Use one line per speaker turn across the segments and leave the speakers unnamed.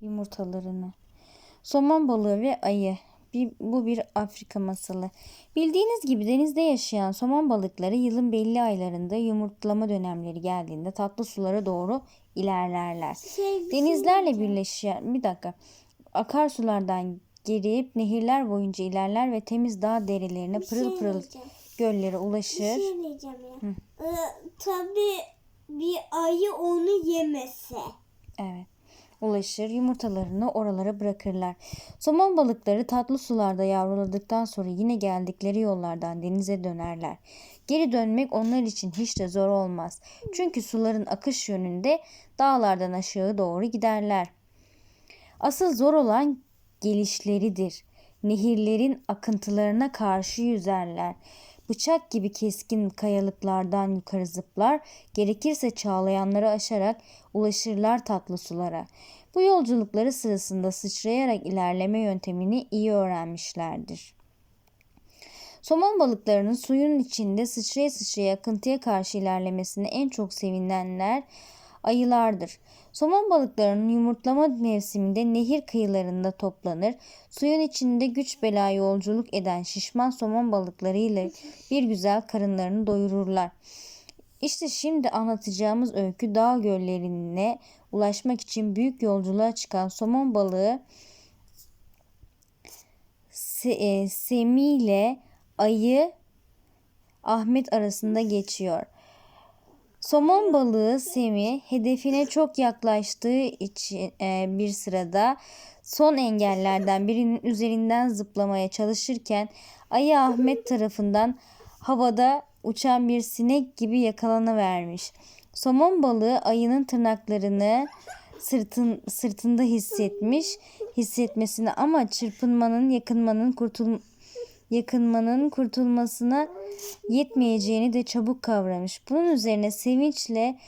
yumurtalarını. Somon balığı ve ayı. Bir, bu bir Afrika masalı. Bildiğiniz gibi denizde yaşayan somon balıkları yılın belli aylarında yumurtlama dönemleri geldiğinde tatlı sulara doğru ilerlerler.
Şey, bir şey
Denizlerle
diyeceğim.
birleşen bir dakika. Akarsulardan gelip nehirler boyunca ilerler ve temiz dağ derilerine
Bir
pırıl
şey
pırıl göllere
Bir
ulaşır.
şey diyeceğim ya. Ee, tabii bir ayı onu yemese.
Evet. Ulaşır, yumurtalarını oralara bırakırlar. Somon balıkları tatlı sularda yavruladıktan sonra yine geldikleri yollardan denize dönerler. Geri dönmek onlar için hiç de zor olmaz. Çünkü suların akış yönünde dağlardan aşağı doğru giderler. Asıl zor olan gelişleridir. Nehirlerin akıntılarına karşı yüzerler. Bıçak gibi keskin kayalıklardan yukarı zıplar, gerekirse çağlayanları aşarak ulaşırlar tatlı sulara. Bu yolculukları sırasında sıçrayarak ilerleme yöntemini iyi öğrenmişlerdir. Somon balıklarının suyun içinde sıçraya sıçraya akıntıya karşı ilerlemesine en çok sevinenler ayılardır. Somon balıklarının yumurtlama mevsiminde nehir kıyılarında toplanır. Suyun içinde güç bela yolculuk eden şişman somon balıkları ile bir güzel karınlarını doyururlar. İşte şimdi anlatacağımız öykü dağ göllerine ulaşmak için büyük yolculuğa çıkan somon balığı Se, e, Semi ile ayı Ahmet arasında geçiyor. Somon balığı Semi hedefine çok yaklaştığı için e, bir sırada son engellerden birinin üzerinden zıplamaya çalışırken ayı Ahmet tarafından havada uçan bir sinek gibi yakalanıvermiş. Somon balığı ayının tırnaklarını sırtın, sırtında hissetmiş hissetmesini ama çırpınmanın yakınmanın kurtul yakınmanın kurtulmasına yetmeyeceğini de çabuk kavramış. Bunun üzerine sevinçle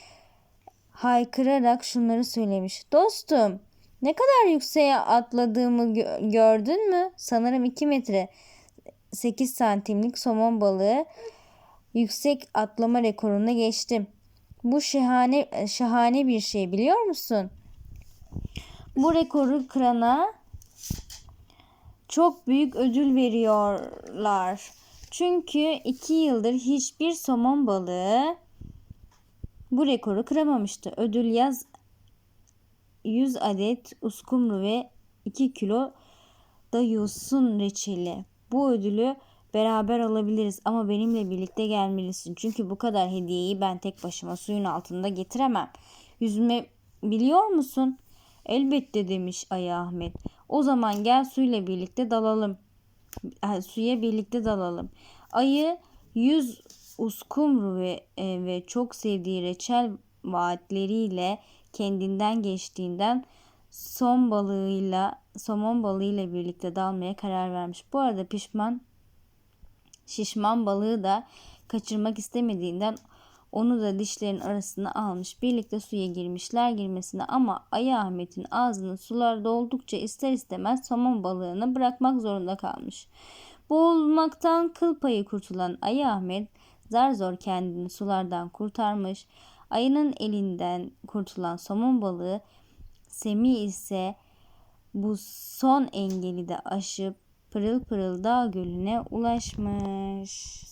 haykırarak şunları söylemiş. Dostum ne kadar yükseğe atladığımı gö- gördün mü? Sanırım 2 metre 8 santimlik somon balığı yüksek atlama rekoruna geçtim. Bu şahane şahane bir şey biliyor musun? Bu rekoru kırana çok büyük ödül veriyorlar. Çünkü iki yıldır hiçbir somon balığı bu rekoru kıramamıştı. Ödül yaz 100 adet uskumru ve 2 kilo da yosun reçeli. Bu ödülü beraber alabiliriz ama benimle birlikte gelmelisin. Çünkü bu kadar hediyeyi ben tek başıma suyun altında getiremem. Yüzme biliyor musun? Elbette demiş Ayı Ahmet. O zaman gel suyla birlikte dalalım. Ha, Suya birlikte dalalım. Ayı yüz uskumru ve, e, ve çok sevdiği reçel vaatleriyle kendinden geçtiğinden son balığıyla somon balığıyla birlikte dalmaya karar vermiş. Bu arada pişman şişman balığı da kaçırmak istemediğinden onu da dişlerin arasına almış. Birlikte suya girmişler girmesine ama Ayı Ahmet'in ağzını sular doldukça ister istemez somon balığını bırakmak zorunda kalmış. Boğulmaktan kıl payı kurtulan Ayı Ahmet zar zor kendini sulardan kurtarmış. Ayının elinden kurtulan somon balığı Semi ise bu son engeli de aşıp pırıl pırıl dağ gölüne ulaşmış.